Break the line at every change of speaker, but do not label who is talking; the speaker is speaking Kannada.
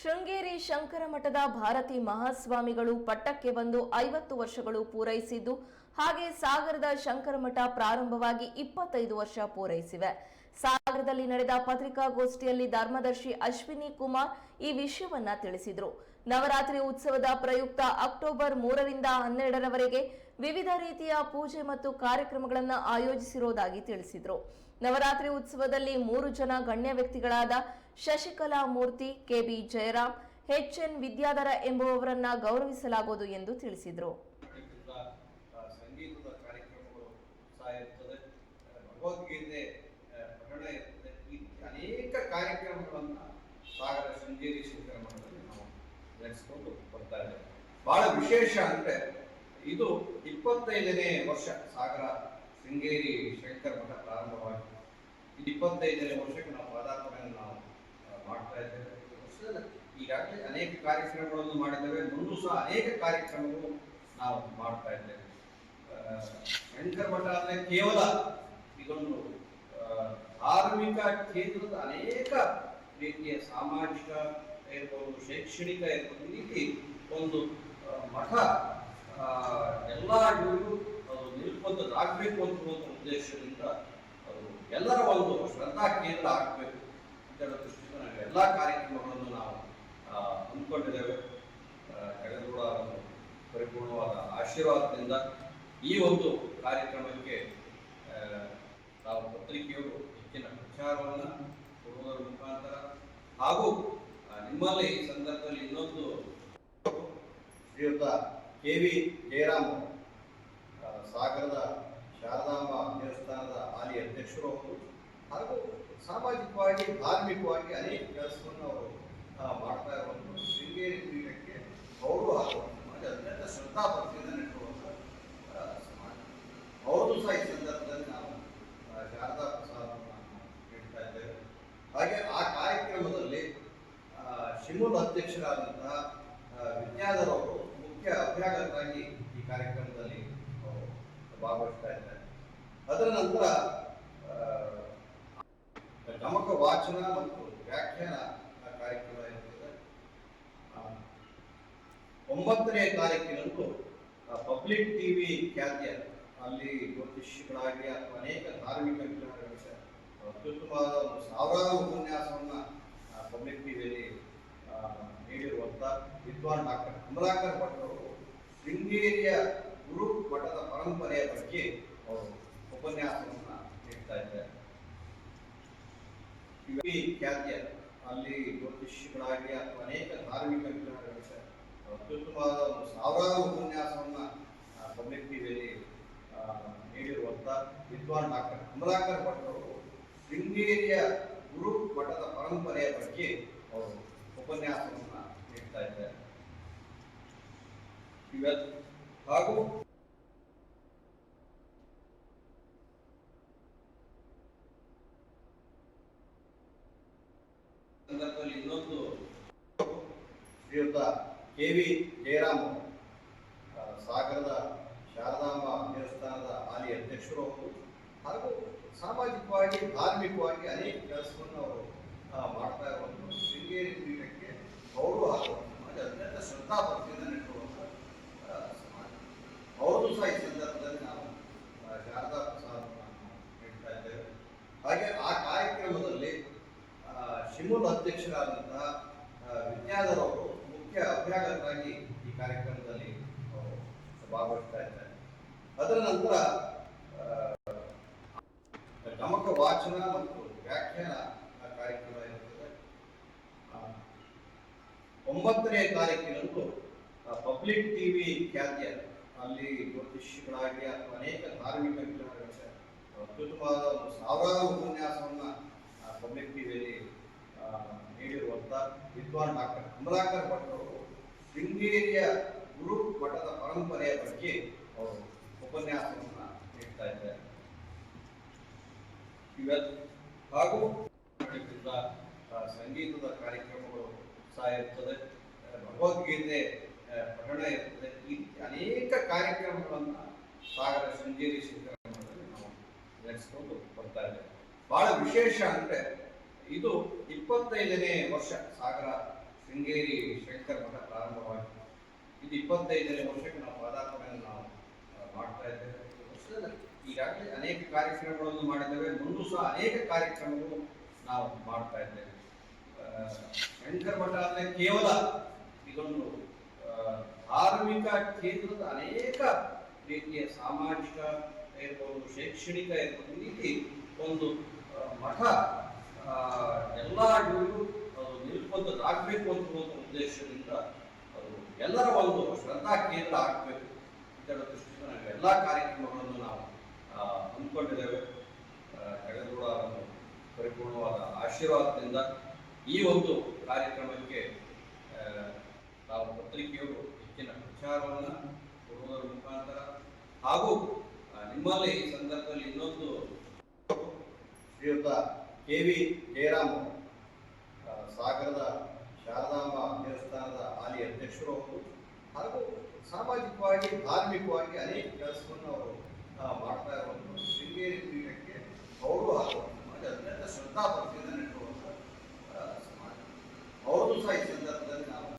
ಶೃಂಗೇರಿ ಶಂಕರ ಮಠದ ಭಾರತಿ ಮಹಾಸ್ವಾಮಿಗಳು ಪಟ್ಟಕ್ಕೆ ಬಂದು ಐವತ್ತು ವರ್ಷಗಳು ಪೂರೈಸಿದ್ದು, ಹಾಗೆ ಸಾಗರದ ಶಂಕರ ಮಠ ಪ್ರಾರಂಭವಾಗಿ ಇಪ್ಪತ್ತೈದು ವರ್ಷ ಪೂರೈಸಿವೆ. ಸಾಗರದಲ್ಲಿ ನಡೆದ ಪತ್ರಿಕಾಗೋಷ್ಠಿಯಲ್ಲಿ ಧರ್ಮದರ್ಶಿ ಅಶ್ವಿನಿ ಕುಮಾರ್ ಈ ವಿಷಯವನ್ನ ತಿಳಿಸಿದರು. ನವರಾತ್ರಿ ಉತ್ಸವದ ಪ್ರಯುಕ್ತ ಅಕ್ಟೋಬರ್ ಮೂರರಿಂದ ಹನ್ನೆರಡರವರೆಗೆ ವಿವಿಧ ರೀತಿಯ ಪೂಜೆ ಮತ್ತು ಕಾರ್ಯಕ್ರಮಗಳನ್ನು ಆಯೋಜಿಸಿರುವುದಾಗಿ ತಿಳಿಸಿದರು. ನವರಾತ್ರಿ ಉತ್ಸವದಲ್ಲಿ ಮೂರು ಜನ ಗಣ್ಯ ವ್ಯಕ್ತಿಗಳಾದ ಶಶಿಕಲಾ ಮೂರ್ತಿ, ಕೆಬಿ ಜಯರಾಮ್ ಎಚ್ಎನ್ ವಿದ್ಯಾಧರ ಎಂಬುವವರನ್ನ ಗೌರವಿಸಲಾಗುವುದು ಎಂದು ತಿಳಿಸಿದರು.
ಅನೇಕ ಕಾರ್ಯಕ್ರಮಗಳನ್ನು ಸಾಗರ ಶಂಕರ ಮಠದಲ್ಲಿ ನಾವು ನಡೆಸಿಕೊಂಡು ಬರ್ತಾ ಇದ್ದೇವೆ. ಬಹಳ ವಿಶೇಷ ಅಂದ್ರೆ ಇದು ಇಪ್ಪತ್ತೈದನೇ ವರ್ಷ ಸಾಗರ ಶೃಂಗೇರಿ ಶಂಕರ ಮಠ ಪ್ರಾರಂಭವಾಗಿದೆ ಇದು ಇಪ್ಪತ್ತೈದನೇ ವರ್ಷಕ್ಕೆ ನಾವು ಪಾದಾರ್ಪಣೆಯನ್ನು ನಾವು ಮಾಡ್ತಾ ಇದ್ದೇವೆ. ಈಗಾಗಲೇ ಅನೇಕ ಕಾರ್ಯಕ್ರಮಗಳನ್ನು ಮಾಡಿದ್ದೇವೆ. ಮುಂದೂ ಸಹ ಅನೇಕ ಕಾರ್ಯಕ್ರಮಗಳು ನಾವು ಮಾಡ್ತಾ ಇದ್ದೇವೆ. ಶಂಕರ ಮಠ ಅಂದ್ರೆ ಕೇವಲ ಇದೊಂದು ಧಾರ್ಮಿಕ ಕೇಂದ್ರದ ಅನೇಕ ರೀತಿಯ ಸಾಮಾಜಿಕ ಇರ್ಬೋದು, ಶೈಕ್ಷಣಿಕ ಇರ್ಬೋದು ರೀತಿ ಒಂದು ಮಠ ಎಲ್ಲ ಇವರು ಅದು ನಿರುಪದ್ದರಾಗಬೇಕು ಅಂತ ಉದ್ದೇಶದಿಂದ ಅದು ಎಲ್ಲರ ಒಂದು ಶ್ರದ್ಧಾ ಕೇಂದ್ರ ಆಗಬೇಕು ಹೇಳೋ ದೃಷ್ಟಿಯಿಂದ ನಾವು ಎಲ್ಲ ಕಾರ್ಯಕ್ರಮಗಳನ್ನು ನಾವು ಹಮ್ಮಿಕೊಂಡಿದ್ದೇವೆ. ಒಂದು ಪರಿಪೂರ್ಣವಾದ ಆಶೀರ್ವಾದದಿಂದ ಈ ಒಂದು ಕಾರ್ಯಕ್ರಮಕ್ಕೆ ತಾವು ಪತ್ರಿಕೆಯವರು ಹೆಚ್ಚಿನ ಪ್ರಚಾರವನ್ನು ಕೊಡುವುದರ ಮುಖಾಂತರ ಹಾಗೂ ನಿಮ್ಮಲ್ಲಿ ಈ ಸಂದರ್ಭದಲ್ಲಿ ಇನ್ನೊಂದು ಶ್ರೀಯುತ ಕೆ ವಿ ಜಯರಾಮ್ ಸಾಗರದ ಶಾರದಾಂಬ ದೇವಸ್ಥಾನದ ಹಾಲಿ ಅಧ್ಯಕ್ಷರು ಅವರು ಹಾಗೂ ಸಾಮಾಜಿಕವಾಗಿ, ಧಾರ್ಮಿಕವಾಗಿ ಅನೇಕ ಕೆಲಸವನ್ನು ಅವರು ಮಾಡ್ತಾ ಇರುವಂಥ ಶೃಂಗೇರಿ ಪೀಠಕ್ಕೆ ಅವರು ಹಾಗೂ ಮಾಡಿ ಅತ್ಯಂತ ಶ್ರದ್ಧಾ ಭಕ್ತಿಯಿಂದ ನೆಟ್ಟಿರುವಂಥ ಸಮಾಜ. ಅವರು ಸಹ ಈ ಸಂದರ್ಭದಲ್ಲಿ ನಾವು ಶಾರದಾ ಪ್ರಸಾದವನ್ನು ಹೇಳ್ತಾ ಇದ್ದೇವೆ. ಹಾಗೆ ಆ ಕಾರ್ಯಕ್ರಮದಲ್ಲಿ ಶಿಮೂಲ ಅಧ್ಯಕ್ಷರಾದಂತಹ ವಿಜ್ಞಾನರವರು ಮುಖ್ಯ ಅಭ್ಯಾಗತರಾಗಿ ಈ ಕಾರ್ಯಕ್ರಮದಲ್ಲಿ ಭಾಗವಹಿಸ್ತಾ ಇದ್ದಾರೆ. ಅದರ ನಂತರ ಗಮಕ ವಾಚನ ಮತ್ತು ವ್ಯಾಖ್ಯಾನ ಕಾರ್ಯಕ್ರಮ ಇರುತ್ತದೆ ಒಂಬತ್ತನೇ ತಾರೀಕಿನಂದು ಪಬ್ಲಿಕ್ ಟಿವಿ ಖ್ಯಾತಿಯ ಅಲ್ಲಿ ಜ್ಯೋತಿಷಿಗಳಾಗಿ ಅಥವಾ ಅನೇಕ ಧಾರ್ಮಿಕ ವಿಚಾರಗಳ ವಿಷಯ ಅತ್ಯುತ್ತಮವಾದ ಒಂದು ಸಾವಿರಾರು ಉಪನ್ಯಾಸವನ್ನ ಪಬ್ಲಿಕ್ ಟಿವಿಯಲ್ಲಿ ನೀಡಿರುವಂಥ ವಿದ್ವಾನ್ ಡಾಕ್ಟರ್ ಕಮಲಾಕರ್ ಭಟ್ ಶೃಂಗೇರಿಯ ಗುರು ಮಠದ ಪರಂಪರೆಯ ಬಗ್ಗೆ ಅವರು ಉಪನ್ಯಾಸವನ್ನ ನೀಡ್ತಾ ಇದ್ದಾರೆ. ಖ್ಯಾತಿಯ, ಅಲ್ಲಿ ಜ್ಯೋತಿಷಿಗಳಾಗಿ ಅಥವಾ ಅನೇಕ ಧಾರ್ಮಿಕ ವಿಚಾರಗಳ ವಿಷಯ ಅತ್ಯುತ್ತಮವಾದ ಒಂದು ಸಾವಿರಾರು ಉಪನ್ಯಾಸವನ್ನ ಟಿವಿಯಲ್ಲಿ ನೀಡಿರುವಂತ ವಿದ್ವಾನ್ ಡಾಕ್ಟರ್ ಕಮಲಾಕರ್ ಭಟ್ ಅವರು ಶೃಂಗೇರಿಯ ಗುರು ಮಠದ ಪರಂಪರೆಯ ಬಗ್ಗೆ ಅವರು ಉಪನ್ಯಾಸವನ್ನ ನೀಡ್ತಾ ಇದ್ದಾರೆ. ಇವತ್ತು ಹಾಗೂ ಸಂದರ್ಭದಲ್ಲಿ ಇನ್ನೊಂದು ಶ್ರೀಯುತ ಕೆ ವಿ ಜಯರಾಮ್ ಸಾಗರದ ಶಾರದಾಂಬ ದೇವಸ್ಥಾನದ ಹಾಲಿ ಅಧ್ಯಕ್ಷರು ಅವರು ಹಾಗೂ ಸಾಮಾಜಿಕವಾಗಿ, ಧಾರ್ಮಿಕವಾಗಿ ಅನೇಕ ಕೆಲಸವನ್ನು ಅವರು ಮಾಡ್ತಾ ಇರುವಂಥದ್ದು ಶೃಂಗೇರಿ ಪೀಠಕ್ಕೆ ಅವರು ಹಾಗೂ ಸಮಾಜ ಅತ್ಯಂತ ಶ್ರದ್ಧಾ ಭಕ್ತಿಯಿಂದ ನೆಟ್ಟಿರುವಂಥ ಆ, ಸಮಾಜ ಅವರು ಸಹ ಈ ಸಂದರ್ಭದಲ್ಲಿ ನಾವು ಆ, ಶಾರದಾ ಪ್ರಸಾದವನ್ನು ನೀಡ್ತಾ ಇದ್ದೇವೆ ಹಾಗೆ ಆ ಕಾರ್ಯಕ್ರಮದಲ್ಲಿ ಶಿಮೂಲ್ ಅಧ್ಯಕ್ಷರಾದಂತಹ ವಿಜ್ಞಾನರು ಮುಖ್ಯ ಅಭ್ಯಾಗತರಾಗಿ ಈ ಕಾರ್ಯಕ್ರಮದಲ್ಲಿ ಭಾಗವಹಿಸ್ತಾ ಇದ್ದಾರೆ. ಅದರ ನಂತರ ಗಮಕ ವಾಚನ ಮತ್ತು ವ್ಯಾಖ್ಯಾನ ಕಾರ್ಯಕ್ರಮ ಇರುತ್ತದೆ. ಒಂಬತ್ತನೇ ತಾರೀಕಿನಂದು ಪಬ್ಲಿಕ್ ಟಿವಿ ಖ್ಯಾತಿಯ ಅಲ್ಲಿ ಜ್ಯೋತಿಷಿಗಳಾಗಿ ಅಥವಾ ಅನೇಕ ಧಾರ್ಮಿಕ ವಿಚಾರಗಳ ಅತ್ಯುತ್ತಮವಾದ ಸಾವಿರಾರು ಉಪನ್ಯಾಸವನ್ನ ಪಬ್ಲಿಕ್ ಟಿವಿಯಲ್ಲಿ ನೀಡಿರುವಂಥ ವಿದ್ವಾನ್ ಡಾಕ್ಟರ್ ಕಮಲಾಕರ್ ಭಟ್ ಅವರು ಶೃಂಗೇರಿಯ ಗುರು ಮಠದ ಪರಂಪರೆಯ ಬಗ್ಗೆ ಅವರು ಉಪನ್ಯಾಸವನ್ನು ನೀಡ್ತಾ ಇದ್ದಾರೆ. ಇವತ್ತು ಹಾಗೂ ಸಂಗೀತದ ಕಾರ್ಯಕ್ರಮಗಳು ಸಹ ಇರ್ತದೆ ಭಗವದ್ಗೀತೆ ಪಠಣ ಇರ್ತದೆ, ಈ ಅನೇಕ ಕಾರ್ಯಕ್ರಮಗಳನ್ನು ಸಾಗರ ಶೃಂಗೇರಿ ನಾವು ನಡೆಸಿಕೊಂಡು ಬರ್ತಾ ಇದೆ ಬಹಳ ವಿಶೇಷ ಅಂದ್ರೆ ಇದು ಇಪ್ಪತ್ತೈದನೇ ವರ್ಷ ಸಾಗರ ಶೃಂಗೇರಿ ಶಂಕರ ಮಠ ಪ್ರಾರಂಭವಾಗಿದೆ. ಇದು ಇಪ್ಪತ್ತೈದನೇ ವರ್ಷಕ್ಕೆ ನಾವು ಪಾದಾರ್ಪಣೆಯನ್ನು ನಾವು ಮಾಡ್ತಾ ಇದ್ದೇವೆ. ಈಗಾಗಲೇ ಅನೇಕ ಕಾರ್ಯಕ್ರಮಗಳನ್ನು ಮಾಡಿದ್ದೇವೆ. ಮುಂದೂ ಸಹ ಅನೇಕ ಕಾರ್ಯಕ್ರಮಗಳು ನಾವು ಮಾಡ್ತಾ ಇದ್ದೇವೆ. ಶಂಕರ ಮಠ ಅಂದ್ರೆ ಕೇವಲ ಇದೊಂದು ಧಾರ್ಮಿಕ ಕೇಂದ್ರದ ಅನೇಕ ರೀತಿಯ ಸಾಮಾಜಿಕ ಇರ್ಬೋದು, ಶೈಕ್ಷಣಿಕ ಇರ್ಬೋದು ರೀತಿ ಒಂದು ಮಠ ಎಲ್ಲ ಇವರು ಅಂತ ಒಂದು ಉದ್ದೇಶದಿಂದ ಅದು ಎಲ್ಲರ ಒಂದು ಶ್ರದ್ಧಾ ಕೇಂದ್ರ ಆಗಬೇಕು. ಇದರ ದೃಷ್ಟಿಯಿಂದ ನಾವು ಎಲ್ಲ ಕಾರ್ಯಕ್ರಮಗಳನ್ನು ನಾವು ಹಮ್ಮಿಕೊಂಡಿದ್ದೇವೆ. ಜಗದ್ಗುರು ಪರಿಪೂರ್ಣವಾದ ಆಶೀರ್ವಾದದಿಂದ ಈ ಒಂದು ಕಾರ್ಯಕ್ರಮಕ್ಕೆ ನಾವು ಪತ್ರಿಕೆಯವರು ಹೆಚ್ಚಿನ ಪ್ರಚಾರವನ್ನು ಕೊಡುವುದರ ಮುಖಾಂತರ ಹಾಗೂ ನಿಮ್ಮಲ್ಲಿ ಈ ಸಂದರ್ಭದಲ್ಲಿ ಇನ್ನೊಂದು ಶ್ರೀಯುತ ಕೆ ವಿ ಜಯರಾಮ್ ಸಾಗರದ ಶಾರದಾಂಬ ದೇವಸ್ಥಾನದ ಹಾಲಿ ಅಧ್ಯಕ್ಷರು ಅವರು ಹಾಗೂ ಸಾಮಾಜಿಕವಾಗಿ, ಧಾರ್ಮಿಕವಾಗಿ ಅನೇಕ ಕೆಲಸವನ್ನು ಅವರು ಮಾಡ್ತಾ ಇರುವಂಥದ್ದು. ಶೃಂಗೇರಿ ಪೀಠಕ್ಕೆ ಅವರು ಹಾಗೂ ಸಮಾಜ ಅತ್ಯಂತ ಶ್ರದ್ಧಾ ಭಕ್ತಿಯಿಂದ ಸಮಾಜ. ಅವರು ಸಹ ಈ ಸಂದರ್ಭದಲ್ಲಿ